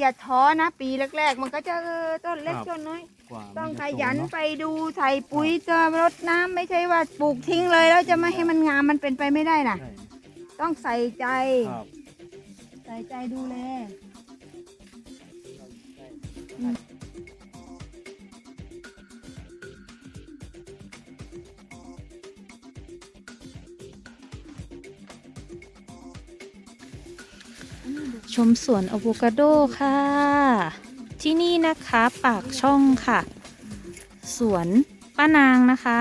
อย่าท้อนะ ปีแรก ๆ มันก็จะเออต้นเล็กครับต้นน้อย กว่าต้องมันขจะโตยันเอะไปดูใส่ปุ๋ยจะรดน้ำไม่ใช่ว่าปลูกทิ้งเลย แล้วจะไม่ให้มันงามมันเป็นไปไม่ได้น่ะใช่ต้องใส่ใจ ครับ ใส่ใจดูแล ชมสวนอะโวคาโดค่ะ ที่นี่นะคะปากช่องค่ะ สวนป้านางนะคะ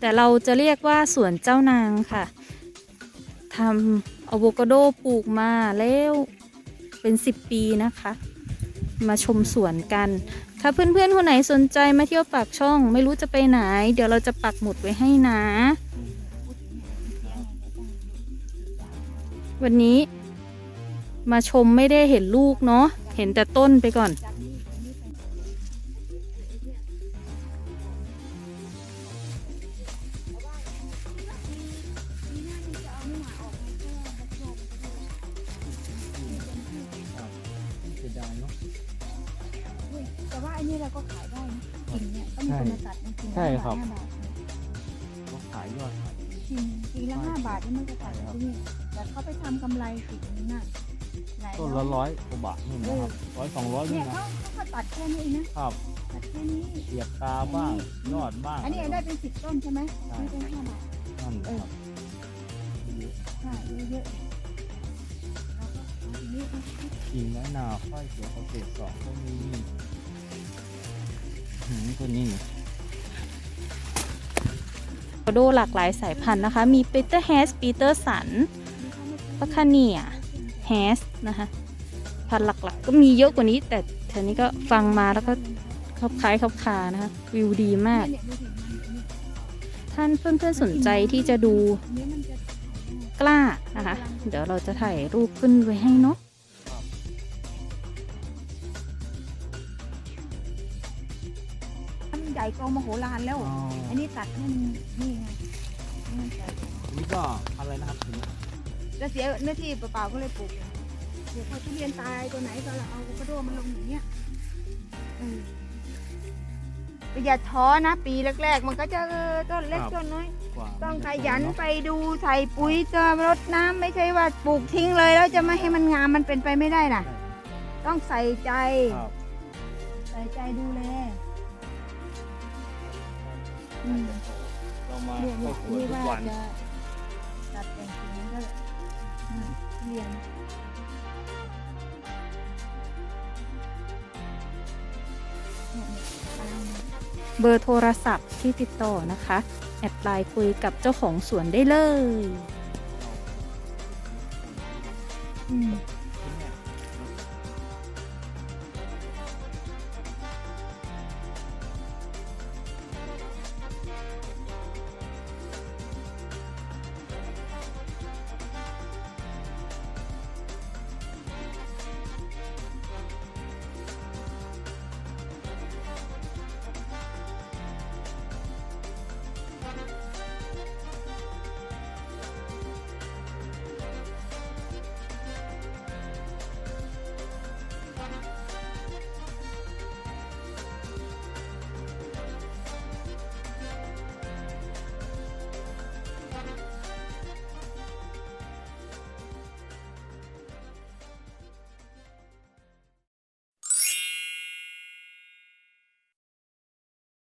แต่เราจะเรียกว่าสวนเจ้านางค่ะทำอะโวคาโดปลูกมาแล้วเป็น 10 ปีนะคะ มาชมสวนกัน ถ้าเพื่อนๆคนไหนสนใจมาเที่ยวปากช่อง ไม่รู้จะไปไหน เดี๋ยวเราจะปักหมุดไว้ให้นะ วันนี้ มาชมไม่ได้เห็นลูกเนาะเห็นแต่ต้นไปก่อน เสียดายเนาะ แต่ว่าอันนี้เราก็ขายได้นะกิ่งเนี่ยก็มีคนมาตัดนะกิ่งละใช่ครับ ห้าบาทก็ขายยอดขายกิ่งกิ่งละห้าบาทนี่มันก็ตัดที่นี่แต่เขาไปทำกำไรกิ่งนึงน่ะ หลายต้นร้ละอยร้อยกว่าบาทนู่นนะครับร้อยสองร้อยเนี่นี่ยนะเขาเขาก็ตัดแค่นี้เองนะ ครับตัดแค่นี้ เสียบตาบ้างยอดบ้างอันนี้ได้เป็นสิบต้นใช่ไหมใช่ไม่เป็นห้าบาทนั่นครับใช่เยอะๆแล้วก็เอาทีนี้กิ่งน้อยหนาค่อยเขียวเกษตรสองก็มีหืมตัวนี้นี่อะโวคาโดหลากหลายสายพันธุ์นะคะ มีปีเตอร์แฮสปีเตอร์สันปะคาเนีย แฮสนะคะพันธุ์หลักๆ ก็มีเยอะกว่านี้ แต่เทอนี้ก็ฟังมาแล้วก็คลับคล้ายคลับคานะคะวิวดีมากเนี่ยดูสิมันท่านเพื่อนๆสนใจที่จะดูอันนี้มันจะกล้านะคะ เดี๋ยวเราจะถ่ายรูปขึ้นไว้ให้เนาะมันใหญ่โตมโหฬารแล้วอ๋ออันนี้ตัดให้มันนี่ไงให้มันใหญ่อันนี่ก็อะไรนะครับ ถึงจะเสียเนื้อที่เปล่าๆก็เลยปลูกเดี๋ยวพอทุเรียนตายตัวไหนก็เราเอากระโดดมาลงอย่างเงี้ยเอออย่าท้อนะ ปีแรกๆ มันก็จะเออต้นเล็กต้นน้อย กว่าต้องมันขจะโตยันเอะไปดูใส่ปุ๋ยจะรดน้ำไม่ใช่ว่าปลูกทิ้งเลยแล้วจะไม่ให้มันงามมันเป็นไปไม่ได้น่ะ ต้องใส่ใจ ครับใส่ใจดูแลอืม เรามาเนี่ยก็เนี่ยสวนนี่ทุกว่าวันจะตัดแต่งกิ่งก็อืียน เบอร์โทรศัพท์ที่ติดต่อนะคะ แอดไลน์คุยกับเจ้าของสวนได้เลย อืม